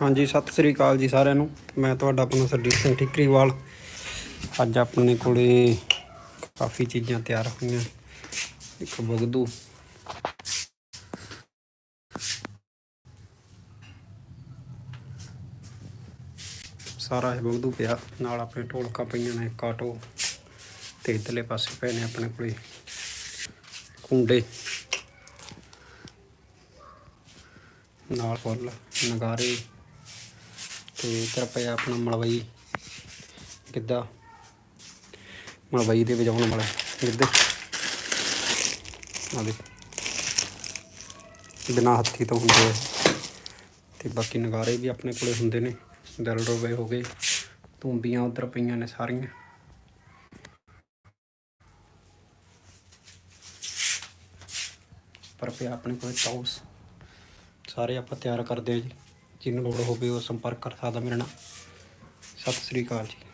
ਹਾਂਜੀ, ਸਤਿ ਸ੍ਰੀ ਅਕਾਲ ਜੀ ਸਾਰਿਆਂ ਨੂੰ। ਮੈਂ ਤੁਹਾਡਾ ਆਪਣਾ ਸਰਜੀਤ ਸਿੰਘ ਠਿਕਰੀਵਾਲ ਅੱਜ ਆਪਣੇ ਕੋਲੇ ਕਾਫੀ ਚੀਜ਼ਾਂ ਤਿਆਰ ਹੋਈਆਂ। ਇੱਕ ਬਗਦੂ। ਸਾਰਾ ਇਹ ਬਗਦੂ ਪਿਆ। ਨਾਲ ਆਪਣੇ ਢੋਲਕਾਂ ਪਈਆਂ ਨੇ ਕਾਟੋ ਤੇ ਇਧਰਲੇ ਪਾਸੇ ਪਏ ਨੇ ਆਪਣੇ ਕੋਲੇ ਕੁੰਡੇ। ਨਾਲ ਫੁੱਲ, ਨਗਾਰੇ। ਤੇ ਇੱਧਰ ਪਿਆ ਆਪਣਾ ਮਲਵਈ, ਗਿੱਧਾ, ਮਲਵਈ ਦੇ ਵਜਾਉਣ ਵਾਲਾ ਗਿੱਧੇ। ਆ ਦੇ ਬਿਨਾਂ ਹੱਥੀ ਤੋਂ ਹੁੰਦੇ ਆ। ਤੇ ਬਾਕੀ ਨਗਾਰੇ ਵੀ ਆਪਣੇ ਕੋਲੇ ਹੁੰਦੇ ਨੇ। ਦਿਲ ਰੋਵੇ ਹੋ ਗਏ। ਤੂੰਬੀਆਂ ਉਧਰ ਪਈਆਂ ਨੇ ਸਾਰੀਆਂ। ਪਰ ਪਿਆ ਆਪਣੇ ਕੋਲੇ ਟੌਸ ਸਾਰੇ ਆਪਾਂ ਤਿਆਰ ਕਰਦੇ ਆ ਜੀ। ਜਿਹਨੂੰ ਲੋੜ ਹੋਵੇ ਉਹ ਸੰਪਰਕ ਕਰ ਸਕਦਾ ਮੇਰੇ ਨਾਲ। ਸਤਿ ਸ੍ਰੀ ਅਕਾਲ ਜੀ।